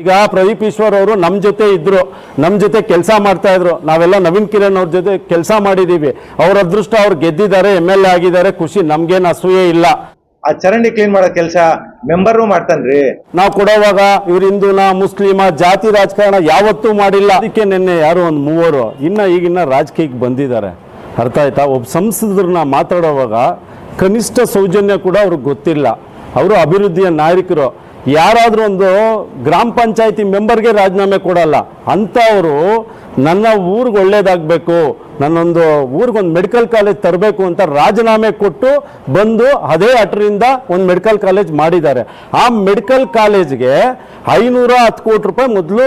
ಈಗ ಪ್ರದೀಪ್ ಈಶ್ವರ್ ಅವರು ನಮ್ಮ ಜೊತೆ ಇದ್ರು ನಮ್ಮ ಜೊತೆ ಕೆಲಸ ಮಾಡ್ತಾ ಇದ್ರು. ನಾವೆಲ್ಲ ನವೀನ್ ಕಿರಣ್ ಅವ್ರ ಜೊತೆ ಕೆಲಸ ಮಾಡಿದೀವಿ. ಅವ್ರ ಅದೃಷ್ಟ ಅವ್ರು ಗೆದ್ದಿದ್ದಾರೆ ಎಂ ಎಲ್ ಎ ಆಗಿದ್ದಾರೆ ಖುಷಿ. ನಮ್ಗೇನು ಅಸೂಯೆ ಇಲ್ಲ. ಆ ಚರಂಡಿ ಕ್ಲೀನ್ ಮಾಡೋ ಕೆಲಸ ಮೆಂಬರ್ನು ಮಾಡ್ತಾನ್ರಿ. ನಾವು ಕೊಡೋವಾಗ ಇವ್ರ ಹಿಂದೂನ ಮುಸ್ಲಿಮ ಜಾತಿ ರಾಜಕಾರಣ ಯಾವತ್ತೂ ಮಾಡಿಲ್ಲ. ಅದಕ್ಕೆ ನಿನ್ನೆ ಯಾರು ಒಂದು ಮೂವರು ಇನ್ನ ಈಗಿನ್ನ ರಾಜಕೀಯಕ್ಕೆ ಬಂದಿದ್ದಾರೆ. ಅರ್ಥ ಆಯ್ತಾ? ಒಬ್ಬ ಸಂಸದರನ್ನ ಮಾತಾಡೋವಾಗ ಕನಿಷ್ಠ ಸೌಜನ್ಯ ಕೂಡ ಅವ್ರಿಗೆ ಗೊತ್ತಿಲ್ಲ. ಅವರು ಅಭಿವೃದ್ಧಿಯ ನಾಯಕರು. ಯಾರಾದರೂ ಒಂದು ಗ್ರಾಮ ಪಂಚಾಯತಿ ಮೆಂಬರ್ಗೆ ರಾಜೀನಾಮೆ ಕೊಡಲ್ಲ ಅಂಥವರು ನನ್ನ ಊರಿಗೆ ಒಳ್ಳೇದಾಗಬೇಕು, ನನ್ನೊಂದು ಊರಿಗೊಂದು ಮೆಡಿಕಲ್ ಕಾಲೇಜ್ ತರಬೇಕು ಅಂತ ರಾಜೀನಾಮೆ ಕೊಟ್ಟು ಬಂದು ಅದೇ ಅಟರಿಂದ ಒಂದು ಮೆಡಿಕಲ್ ಕಾಲೇಜ್ ಮಾಡಿದ್ದಾರೆ. ಆ ಮೆಡಿಕಲ್ ಕಾಲೇಜ್ಗೆ ಐನೂರ ಹತ್ತು ಕೋಟಿ ರೂಪಾಯಿ ಮೊದಲು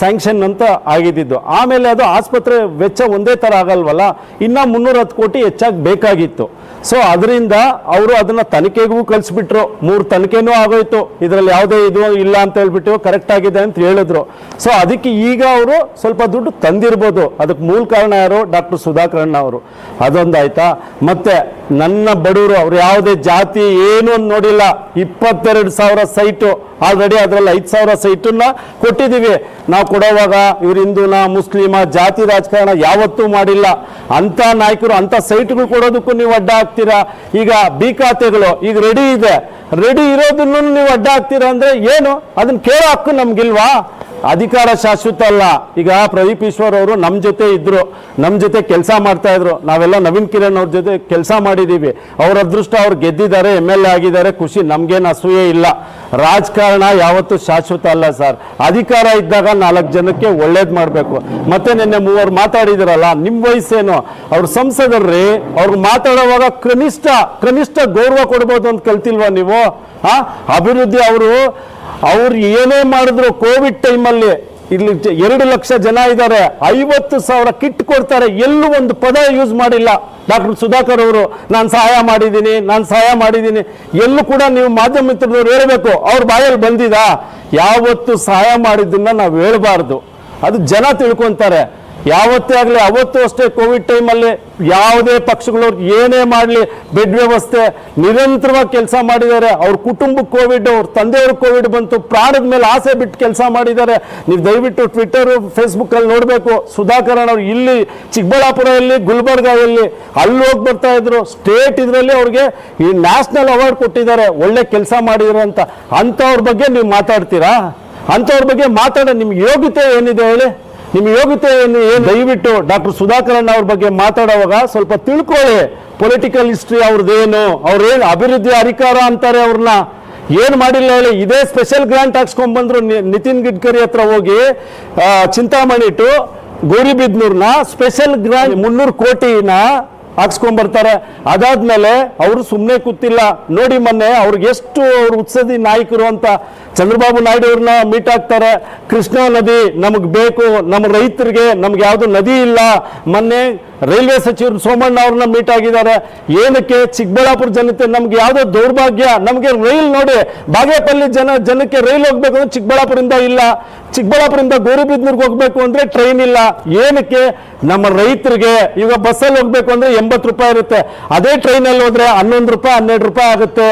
ಸ್ಯಾಂಕ್ಷನ್ ಅಂತ ಆಗಿದ್ದಿದ್ದು. ಆಮೇಲೆ ಅದು ಆಸ್ಪತ್ರೆ ವೆಚ್ಚ ಒಂದೇ ಥರ ಆಗಲ್ವಲ್ಲ, ಇನ್ನೂ ಮುನ್ನೂರ ಹತ್ತು ಕೋಟಿ ಹೆಚ್ಚಾಗಿ ಬೇಕಾಗಿತ್ತು. ಸೊ ಅದರಿಂದ ಅವರು ಅದನ್ನು ತನಿಖೆಗೂ ಕಳಿಸ್ಬಿಟ್ರು. ಮೂರು ತನಿಖೆನೂ ಆಗೋಯ್ತು. ಇದರಲ್ಲಿ ಯಾವುದೇ ಇದು ಇಲ್ಲ ಅಂತ ಹೇಳ್ಬಿಟ್ಟು ಕರೆಕ್ಟ್ ಆಗಿದೆ ಅಂತ ಹೇಳಿದ್ರು. ಸೊ ಅದಕ್ಕೆ ಈಗ ಅವರು ಸ್ವಲ್ಪ ದುಡ್ಡು ತಂದಿರ್ಬೋದು. ಅದಕ್ಕೆ ಮೂಲ ಕಾರಣ ಯಾರು? ಡಾಕ್ಟರ್ ಸುಧಾಕರಣ್ಣ ಅವರು. ಅದೊಂದು ಆಯ್ತಾ ಮತ್ತೆ ನನ್ನ ಬಡವರು ಅವ್ರು ಯಾವುದೇ ಜಾತಿ ಏನು ಅಂತ ನೋಡಿಲ್ಲ. ಇಪ್ಪತ್ತೆರಡು ಸಾವಿರ ಸೈಟು. ಆಲ್ರೆಡಿ ಅದರಲ್ಲಿ ಐದು ಸಾವಿರ ಸೈಟನ್ನ ಕೊಟ್ಟಿದ್ದೀವಿ. ನಾವು ಕೊಡೋವಾಗ ಇವ್ರು ಹಿಂದೂನ, ಮುಸ್ಲಿಮ ಜಾತಿ ರಾಜಕಾರಣ ಯಾವತ್ತೂ ಮಾಡಿಲ್ಲ. ಅಂಥ ನಾಯಕರು ಅಂತ ಸೈಟ್ಗಳು ಕೊಡೋದಕ್ಕೂ ನೀವು ಅಡ್ಡ ಆಗ್ತೀರಾ? ಈಗ ಬಿ ಖಾತೆಗಳು ಈಗ ರೆಡಿ ಇದೆ. ರೆಡಿ ಇರೋದನ್ನು ನೀವು ಅಡ್ಡ ಆಗ್ತೀರಾ ಅಂದ್ರೆ ಏನು? ಅದನ್ನ ಕೇಳೋ ಹಕ್ಕು ನಮ್ಗಿಲ್ವಾ? ಅಧಿಕಾರ ಶಾಶ್ವತ ಅಲ್ಲ. ಈಗ ಪ್ರದೀಪ್ ಈಶ್ವರ್ ಅವರು ನಮ್ಮ ಜೊತೆ ಇದ್ರು ನಮ್ಮ ಜೊತೆ ಕೆಲಸ ಮಾಡ್ತಾ ಇದ್ರು. ನಾವೆಲ್ಲ ನವೀನ್ ಕಿರಣ್ ಅವ್ರ ಜೊತೆ ಕೆಲಸ ಮಾಡಿದ್ದೀವಿ ಅವ್ರ ಅದೃಷ್ಟ ಅವ್ರು ಗೆದ್ದಿದ್ದಾರೆ, ಎಂ ಎಲ್ ಎ ಆಗಿದ್ದಾರೆ, ಖುಷಿ. ನಮಗೇನು ಅಸೂಯೆ ಇಲ್ಲ. ರಾಜಕಾರಣ ಯಾವತ್ತೂ ಶಾಶ್ವತ ಅಲ್ಲ ಸರ್. ಅಧಿಕಾರ ಇದ್ದಾಗ ನಾಲ್ಕು ಜನಕ್ಕೆ ಒಳ್ಳೇದು ಮಾಡಬೇಕು. ಮತ್ತೆ ನಿನ್ನೆ ಮೂವರು ಮಾತಾಡಿದಿರಲ್ಲ ನಿಮ್ಮ ವಯಸ್ಸೇನು? ಅವ್ರ ಸಂಸದರ್ರಿ ಅವ್ರಿಗೆ ಮಾತಾಡುವಾಗ ಕನಿಷ್ಠ ಕನಿಷ್ಠ ಗೌರವ ಕೊಡ್ಬೋದು ಅಂತ ಕಲ್ತಿಲ್ವಾ ನೀವು? ಅಭಿವೃದ್ಧಿ ಅವರು, ಅವ್ರು ಏನೇ ಮಾಡಿದ್ರು ಕೋವಿಡ್ ಟೈಮಲ್ಲಿ ಇಲ್ಲಿ ಎರಡು ಲಕ್ಷ ಜನ ಇದ್ದಾರೆ, ಐವತ್ತು ಸಾವಿರ ಕಿಟ್ ಕೊಡ್ತಾರೆ, ಎಲ್ಲೂ ಒಂದು ಪದ ಯೂಸ್ ಮಾಡಿಲ್ಲ. ಡಾಕ್ಟರ್ ಸುಧಾಕರ್ ಅವರು, ನಾನು ಸಹಾಯ ಮಾಡಿದ್ದೀನಿ, ನಾನು ಸಹಾಯ ಮಾಡಿದ್ದೀನಿ. ಎಲ್ಲೂ ಕೂಡ ನೀವು ಮಾಧ್ಯಮ ಮಿತ್ರದವ್ರು ಹೇಳಬೇಕು, ಅವ್ರ ಬಾಯಲ್ಲಿ ಬಂದಿದಾ? ಯಾವತ್ತು ಸಹಾಯ ಮಾಡಿದ್ದನ್ನ ನಾವು ಹೇಳಬಾರ್ದು. ಅದು ಜನ ತಿಳ್ಕೊಂತಾರೆ. ಯಾವತ್ತೇ ಆಗಲಿ, ಅವತ್ತು ಅಷ್ಟೇ ಕೋವಿಡ್ ಟೈಮಲ್ಲಿ ಯಾವುದೇ ಪಕ್ಷಗಳು ಏನೇ ಮಾಡಲಿ ಬೆಡ್ ವ್ಯವಸ್ಥೆ ನಿರಂತರವಾಗಿ ಕೆಲಸ ಮಾಡಿದ್ದಾರೆ. ಅವ್ರ ಕುಟುಂಬಕ್ಕೆ ಕೋವಿಡ್, ಅವ್ರ ತಂದೆಯವ್ರ ಕೋವಿಡ್ ಬಂತು, ಪ್ರಾಣದ ಮೇಲೆ ಆಸೆ ಬಿಟ್ಟು ಕೆಲಸ ಮಾಡಿದ್ದಾರೆ. ನೀವು ದಯವಿಟ್ಟು ಟ್ವಿಟ್ಟರು ಫೇಸ್ಬುಕ್ಕಲ್ಲಿ ನೋಡಬೇಕು. ಸುಧಾಕರನ್ ಅವರು ಇಲ್ಲಿ ಚಿಕ್ಕಬಳ್ಳಾಪುರದಲ್ಲಿ, ಗುಲ್ಬರ್ಗಾದಲ್ಲಿ ಅಲ್ಲಿ ಹೋಗಿ ಬರ್ತಾ ಇದ್ರು. ಸ್ಟೇಟ್ ಇದರಲ್ಲಿ ಅವ್ರಿಗೆ ಈ ನ್ಯಾಷನಲ್ ಅವಾರ್ಡ್ ಕೊಟ್ಟಿದ್ದಾರೆ. ಒಳ್ಳೆ ಕೆಲಸ ಮಾಡಿದ್ರು ಅಂತ. ಅಂಥವ್ರ ಬಗ್ಗೆ ನೀವು ಮಾತಾಡ್ತೀರಾ? ಅಂಥವ್ರ ಬಗ್ಗೆ ಮಾತಾಡೋ ನಿಮ್ಗೆ ಯೋಗ್ಯತೆ ಏನಿದೆ ಹೇಳಿ? ನಿಮ್ಮ ಯೋಗ್ಯತೆಯನ್ನು ಏನು? ದಯವಿಟ್ಟು ಡಾಕ್ಟರ್ ಸುಧಾಕರಣ್ಣ ಅವ್ರ ಬಗ್ಗೆ ಮಾತಾಡುವಾಗ ಸ್ವಲ್ಪ ತಿಳ್ಕೊಳ್ಳಿ. ಪೊಲಿಟಿಕಲ್ ಹಿಸ್ಟ್ರಿ ಅವ್ರದ್ದೇನು ಅವ್ರೇನು ಅಭಿವೃದ್ಧಿ ಅಧಿಕಾರ ಅಂತಾರೆ ಅವ್ರನ್ನ? ಏನು ಮಾಡಿಲ್ಲ ಹೇಳಿ? ಇದೇ ಸ್ಪೆಷಲ್ ಗ್ರಾಂಟ್ ಹಾಕ್ಸ್ಕೊಂಡ್ಬಂದ್ರು ಬಂದ್ರು ನಿತಿನ್ ಗಡ್ಕರಿ ಹತ್ರ ಹೋಗಿ ಚಿಂತಾಮಣಿ ಟು ಗೌರಿಬಿದ್ನೂರ್ನ ಸ್ಪೆಷಲ್ ಗ್ರಾಂಟ್ ಮುನ್ನೂರು ಕೋಟಿನ ಹಾಕ್ಸ್ಕೊಂಡ್ಬರ್ತಾರೆ. ಅದಾದ್ಮೇಲೆ ಅವರು ಸುಮ್ಮನೆ ಕೂತಿಲ್ಲ. ನೋಡಿ ಮೊನ್ನೆ ಅವ್ರಿಗೆ ಎಷ್ಟು ಅವ್ರು ಉತ್ಸದಿ ನಾಯಕರು ಅಂತ ಚಂದ್ರಬಾಬು ನಾಯ್ಡು ಅವ್ರನ್ನ ಮೀಟ್ ಆಗ್ತಾರೆ. ಕೃಷ್ಣಾ ನದಿ ನಮಗೆ ಬೇಕು. ನಮ್ಮ ರೈತರಿಗೆ ನಮ್ಗೆ ಯಾವುದು ನದಿ ಇಲ್ಲ. ಮೊನ್ನೆ ರೈಲ್ವೆ ಸಚಿವರು ಸೋಮಣ್ಣ ಅವ್ರನ್ನ ಮೀಟ್ ಆಗಿದ್ದಾರೆ. ಏನಕ್ಕೆ ಚಿಕ್ಕಬಳ್ಳಾಪುರ ಜನತೆ ನಮ್ಗೆ ಯಾವುದೋ ದೌರ್ಭಾಗ್ಯ, ನಮಗೆ ರೈಲ್ ನೋಡಿ ಬಾಗೇಪಲ್ಲಿ ಜನ, ಜನಕ್ಕೆ ರೈಲ್ ಹೋಗ್ಬೇಕು ಅಂದ್ರೆ ಚಿಕ್ಕಬಳ್ಳಾಪುರದಿಂದ ಇಲ್ಲ. ಚಿಕ್ಕಬಳ್ಳಾಪುರದಿಂದ ಗೋರಿಬಿದ್ನೂರ್ಗೆ ಹೋಗ್ಬೇಕು ಅಂದ್ರೆ ಟ್ರೈನ್ ಇಲ್ಲ. ಏನಕ್ಕೆ? ನಮ್ಮ ರೈತರಿಗೆ ಈಗ ಬಸ್ಸಲ್ಲಿ ಹೋಗ್ಬೇಕು ಅಂದ್ರೆ ಎಂಬತ್ತು ರೂಪಾಯಿ ಇರುತ್ತೆ. ಅದೇ ಟ್ರೈನಲ್ಲಿ ಹೋದ್ರೆ ಹನ್ನೊಂದು ರೂಪಾಯಿ, ಹನ್ನೆರಡು ರೂಪಾಯಿ ಆಗುತ್ತೆ.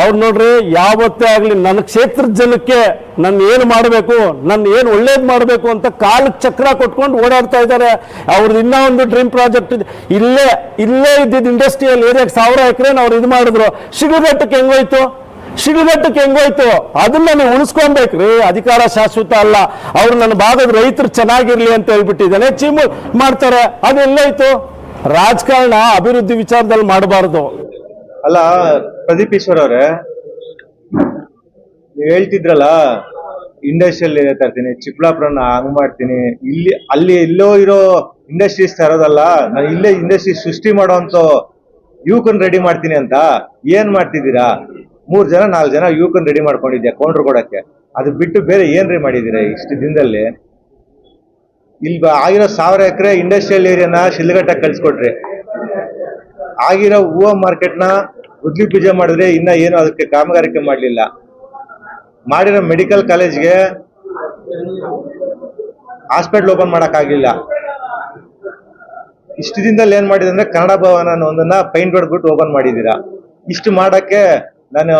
ಅವ್ರು ನೋಡ್ರಿ, ಯಾವತ್ತೇ ಆಗಲಿ ನನ್ನ ಕ್ಷೇತ್ರದ ಜನಕ್ಕೆ ನನ್ನ ಏನು ಮಾಡಬೇಕು, ನನ್ನ ಏನು ಒಳ್ಳೇದು ಮಾಡಬೇಕು ಅಂತ ಕಾಲಕ್ಕೆ ಚಕ್ರ ಕೊಟ್ಕೊಂಡು ಓಡಾಡ್ತಾ ಇದ್ದಾರೆ. ಅವ್ರದ್ದು ಇನ್ನೂ ಒಂದು ಡ್ರೀಮ್ ಪ್ರಾಜೆಕ್ಟ್ ಇದೆ. ಇಲ್ಲೇ ಇಲ್ಲೇ ಇದ್ದಿದ್ದು ಇಂಡಸ್ಟ್ರಿಯಲ್ ಏರಿಯಾಗೆ ಸಾವಿರ ಎಕರೆ ಅವ್ರು ಇದು ಮಾಡಿದ್ರು. ಶಿಗುಘಟ್ಟಕ್ಕೆ ಹೆಂಗೋಯ್ತು? ಶಿಡುಗಟ್ಟಕ್ಕೆ ಹೆಂಗೋಯ್ತು? ಅದನ್ನ ನೀವು ಉಳಿಸ್ಕೊಬೇಕ್ರಿ ಅಧಿಕಾರ ಶಾಶ್ವತ ಅಲ್ಲ. ಅವ್ರು ನನ್ನ ಭಾಗದ ರೈತರು ಚೆನ್ನಾಗಿರ್ಲಿ ಅಂತ ಹೇಳ್ಬಿಟ್ಟಿದ್ದಾನೆ. ಚೀಮು ಮಾಡ್ತಾರೆ. ಅದೆಲ್ಲೋಯ್ತು? ರಾಜಕಾರಣ ಅಭಿವೃದ್ಧಿ ವಿಚಾರದಲ್ಲಿ ಮಾಡಬಾರ್ದು. ಅಲ್ಲ, ಪ್ರದೀಪ್ ಈಶ್ವರ್ ಅವ್ರೆ, ನೀವ್ ಹೇಳ್ತಿದ್ರಲ್ಲ, ಇಂಡಸ್ಟ್ರಿಯಲ್ ಏರಿಯಾ ತರ್ತೀನಿ, ಚಿಕ್ಕಬಳ್ಳಾಪುರನ ಹಂಗ್ ಮಾಡ್ತೀನಿ, ಇಲ್ಲಿ, ಅಲ್ಲಿ ಎಲ್ಲೋ ಇರೋ ಇಂಡಸ್ಟ್ರೀಸ್ ತರೋದಲ್ಲ, ನಾನು ಇಲ್ಲೇ ಇಂಡಸ್ಟ್ರಿ ಸೃಷ್ಟಿ ಮಾಡೋಂತ ಯುವಕನ್ ರೆಡಿ ಮಾಡ್ತೀನಿ ಅಂತ ಏನ್ ಮಾಡ್ತಿದ್ದೀರಾ? ಮೂರ್ ಜನ, ನಾಲ್ಕು ಜನ ಯುವಕನ್ ರೆಡಿ ಮಾಡ್ಕೊಂಡಿದ್ಯಾ ಕೌಂಟ್ರ್ ಕೊಡಕ್ಕೆ? ಅದು ಬಿಟ್ಟು ಬೇರೆ ಏನ್ರಿ ಮಾಡಿದ್ದೀರಾ ಇಷ್ಟು ದಿನದಲ್ಲಿ? ಇಲ್ಲಿ ಆಗಿರೋ ಸಾವಿರ ಎಕರೆ ಇಂಡಸ್ಟ್ರಿಯಲ್ ಏರಿಯಾನ ಶಿಲ್ಘಟ್ಟಕ್ಕೆ ಕಳ್ಸಿಕೊಟ್ರಿ. ಆಗಿರೋ ಹೂವು ಮಾರ್ಕೆಟ್ನ ಗುದ್ಲಿ ಪೂಜೆ ಮಾಡಿದ್ರೆ ಇನ್ನ ಏನು ಅದಕ್ಕೆ ಕಾಮಗಾರಿಕೆ ಮಾಡಲಿಲ್ಲ. ಮಾಡಿರೋ ಮೆಡಿಕಲ್ ಕಾಲೇಜ್ಗೆ ಹಾಸ್ಪಿಟ್ಲ್ ಓಪನ್ ಮಾಡೋಕ್ಕಾಗಲಿಲ್ಲ. ಇಷ್ಟು ದಿನದಲ್ಲಿ ಏನು ಮಾಡಿದ್ರೆ ಅಂದ್ರೆ ಕನ್ನಡ ಭವನ ಒಂದನ್ನ ಪೈಂಟ್ ಹೊಡ್ಬಿಟ್ಟು ಓಪನ್ ಮಾಡಿದ್ದೀರಾ. ಇಷ್ಟು ಮಾಡಕ್ಕೆ ನಾನು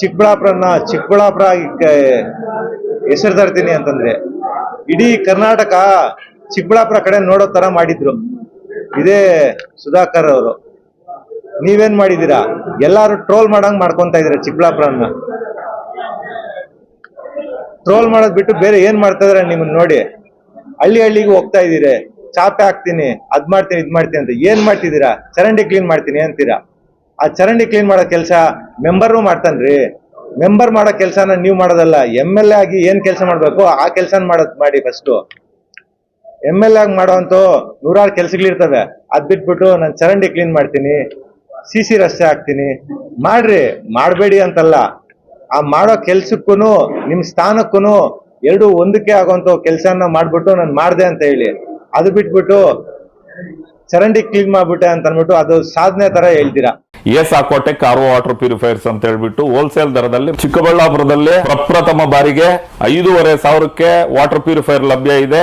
ಚಿಕ್ಕಬಳ್ಳಾಪುರನ ಚಿಕ್ಕಬಳ್ಳಾಪುರ ಹೆಸರು ತರ್ತೀನಿ ಅಂತಂದ್ರೆ ಇಡೀ ಕರ್ನಾಟಕ ಚಿಕ್ಕಬಳ್ಳಾಪುರ ಕಡೆ ನೋಡೋ ತರ ಮಾಡಿದ್ರು. ಇದೇ ಸುಧಾಕರ್ ಅವರು. ನೀವೇನ್ ಮಾಡಿದೀರಾ ಎಲ್ಲಾರು ಟ್ರೋಲ್ ಮಾಡಂಗ್ ಮಾಡ್ಕೊಂತ ಇದೀರ ಚಿಕ್ಕಬಳ್ಳಾಪುರನ? ಟ್ರೋಲ್ ಮಾಡೋದ್ ಬಿಟ್ಟು ಬೇರೆ ಏನ್ ಮಾಡ್ತಾ ಇದಾರೆ ನಿಮ್ಮನ್ನ ನೋಡಿ? ಹಳ್ಳಿ ಹಳ್ಳಿಗೆ ಹೋಗ್ತಾ ಇದೀರಿ ಚಾಪೆ ಹಾಕ್ತೀನಿ, ಅದ್ ಮಾಡ್ತೀನಿ, ಇದ್ ಮಾಡ್ತೀನಿ ಅಂತ. ಏನ್ ಮಾಡ್ತಿದ್ದೀರಾ? ಚರಂಡಿ ಕ್ಲೀನ್ ಮಾಡ್ತೀನಿ ಅಂತೀರಾ? ಆ ಚರಂಡಿ ಕ್ಲೀನ್ ಮಾಡೋ ಕೆಲಸ ಮೆಂಬರ್ನು ಮಾಡ್ತಾನ್ರಿ. ಮೆಂಬರ್ ಮಾಡೋ ಕೆಲಸನ ನೀವು ಮಾಡೋದಲ್ಲ. ಎಂ ಎಲ್ ಎ ಆಗಿ ಏನ್ ಕೆಲಸ ಮಾಡ್ಬೇಕು, ಆ ಕೆಲಸ ಮಾಡೋದ್ ಮಾಡಿ ಫಸ್ಟ್ ಎಂ ಎಲ್ ಎ ಆಗಿ ಮಾಡೋಂತ ನೂರಾರು ಕೆಲ್ಸಗಳಿರ್ತವೆ. ಅದ್ ಬಿಟ್ಬಿಟ್ಟು ನಾನು ಚರಂಡಿ ಕ್ಲೀನ್ ಮಾಡ್ತೀನಿ. ಸಿ ಸಿ ರಸ್ತೆ ಹಾಕ್ತೀನಿ. ಮಾಡ್ರಿ, ಮಾಡಬೇಡಿ ಅಂತಲ್ಲ. ಆ ಮಾಡೋ ಕೆಲ್ಸಕ್ಕೂ ನಿಮ್ ಸ್ಥಾನಕ್ಕೂ ಎರಡು ಒಂದಕ್ಕೆ ಆಗೋಂತ ಕೆಲಸನ ಮಾಡ್ಬಿಟ್ಟು ನಾನು ಮಾಡ್ದೆ ಅಂತ ಹೇಳಿ. ಅದು ಬಿಟ್ಬಿಟ್ಟು ಚರಂಡಿ ಕ್ಲೀನ್ ಮಾಡ್ಬಿಟ್ಟೆ ಅಂತ ಅನ್ಬಿಟ್ಟು ಅದು ಸಾಧನೆ ತರ ಹೇಳ್ತೀರಾ? ಎಸ್ ಆಕ್ವಾಟೆಕ್ ಕಾರು ವಾಟರ್ ಪ್ಯೂರಿಫೈರ್ಸ್ ಅಂತ ಹೇಳ್ಬಿಟ್ಟು ಹೋಲ್ಸೇಲ್ ದರದಲ್ಲಿ ಚಿಕ್ಕಬಳ್ಳಾಪುರದಲ್ಲಿ ಪ್ರಪ್ರಥಮ ಬಾರಿಗೆ ಐದೂವರೆ ಸಾವಿರಕ್ಕೆ ವಾಟರ್ ಪ್ಯೂರಿಫೈರ್ ಲಭ್ಯ ಇದೆ.